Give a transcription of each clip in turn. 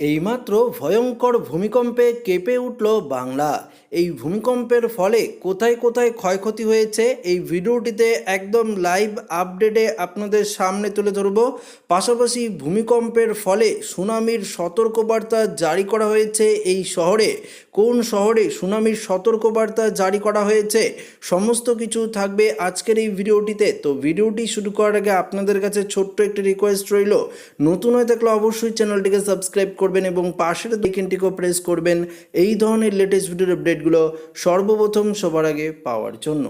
এইমাত্র ভয়ঙ্কর ভূমিকম্পে কেঁপে উঠল বাংলা। এই ভূমিকম্পের ফলে কোথায় কোথায় ক্ষয়ক্ষতি হয়েছে এই ভিডিওটিতে একদম লাইভ আপডেটে আপনাদের সামনে তুলে ধরব। পাশাপাশি ভূমিকম্পের ফলে সুনামির সতর্কবার্তা জারি করা হয়েছে এই শহরে। কোন শহরে সুনামির সতর্কবার্তা জারি করা হয়েছে? সমস্ত কিছু থাকবে আজকের এই ভিডিওটিতে। তো ভিডিওটি শুরু করার আগে আপনাদের কাছে ছোট্ট একটি রিকোয়েস্ট রইল। নতুন হয়ে থাকলে অবশ্যই চ্যানেলটিকে সাবস্ক্রাইব করবেন এবং পাশের দিকেনটিকেও প্রেস করবেন। এই ধরনের লেটেস্ট ভিডিওর আপডেটগুলো সর্বপ্রথম সবার আগে পাওয়ার জন্য।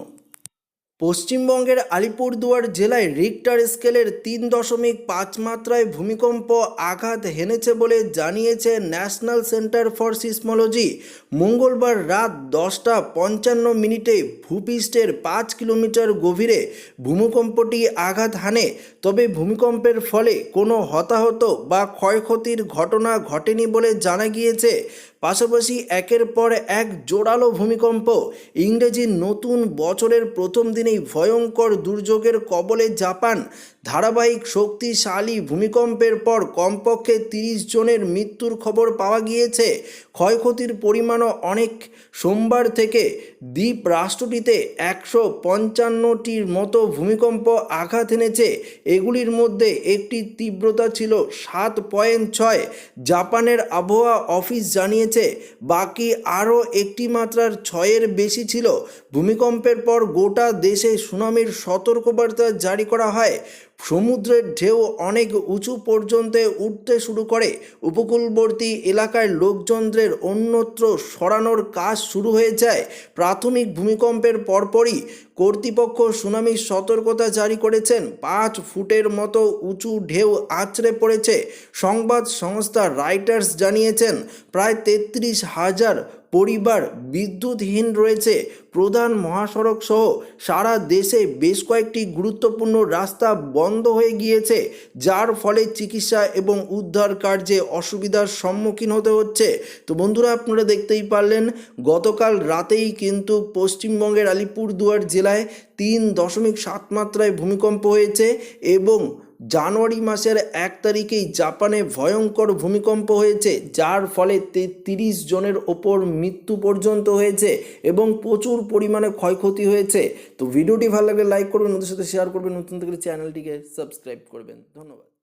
পশ্চিমবঙ্গের আলিপুরদুয়ার জেলায় রিক্টার স্কেলের তিন দশমিক পাঁচ মাত্রায় ভূমিকম্প আঘাত হেনেছে বলে জানিয়েছে ন্যাশনাল সেন্টার ফর সিসমোলজি মঙ্গলবার রাত দশটা পঞ্চান্ন মিনিটে ভূপৃষ্ঠের পাঁচ কিলোমিটার গভীরে ভূমিকম্পটি আঘাত হানে। তবে ভূমিকম্পের ফলে কোনো হতাহত বা ক্ষয়ক্ষতির ঘটনা ঘটেনি বলে জানা গিয়েছে। পাশাপাশি একের পর এক জোরালো ভূমিকম্প। ইংরেজির নতুন বছরের প্রথম দিনেই ভয়ঙ্কর দুর্যোগের কবলে জাপান ধারাবাহিক শক্তিশালী ভূমিকম্পের পর কমপক্ষে তিরিশ জনের মৃত্যুর খবর পাওয়া গিয়েছে। ক্ষয়ক্ষতির পরিমাণও অনেক। সোমবার থেকে দ্বীপ রাষ্ট্রটিতে একশো পঞ্চান্নটির মতো ভূমিকম্প আঘাত এনেছে। এগুলির মধ্যে একটি তীব্রতা ছিল সাত পয়েন্ট ছয়। জাপানের আবহাওয়া অফিস জানিয়েছে বাকি আরও একটি মাত্রার ছয়ের বেশি ছিল। ভূমিকম্পের পর গোটা দেশে সুনামির সতর্কবার্তা জারি করা হয়। সমুদ্রের ঢেউ অনেক উঁচু পর্যন্ত উঠতে শুরু করে। উপকূলবর্তী এলাকায় লোকজনদের অন্যত্র সরানোর কাজ শুরু হয়ে যায়। প্রাথমিক ভূমিকম্পের পরপরই কর্তৃপক্ষ সুনামির সতর্কতা জারি করেছেন। পাঁচ ফুটের মতো উঁচু ঢেউ আছড়ে পড়েছে। সংবাদ সংস্থা রাইটার্স জানিয়েছেন, প্রায় তেত্রিশ হাজার পরিবার বিদ্যুৎহীন রয়েছে। প্রধান মহাসড়ক সহ সারা দেশে বেশ কয়েকটি গুরুত্বপূর্ণ রাস্তা বন্ধ হয়ে গিয়েছে, যার ফলে চিকিৎসা এবং উদ্ধার কার্যে অসুবিধার সম্মুখীন হতে হচ্ছে। তো বন্ধুরা, আপনারা দেখতেই পারলেন, গতকাল রাতেই কিন্তু পশ্চিমবঙ্গের আলিপুরদুয়ার জেলায় তিন দশমিক সাত মাত্রায় ভূমিকম্প হয়েছে এবং জানুয়ারি মাসের এক তারিখেই জাপানে ভয়ঙ্কর ভূমিকম্প হয়েছে, যার ফলে তিরিশ জনের ওপর মৃত্যু পর্যন্ত হয়েছে এবং প্রচুর পরিমাণে ক্ষয়ক্ষতি হয়েছে। তো ভিডিওটি ভালো লাগলে লাইক করবেন ওদের সাথে শেয়ার করবেন, নতুন থেকে চ্যানেলটিকে সাবস্ক্রাইব করবেন। ধন্যবাদ।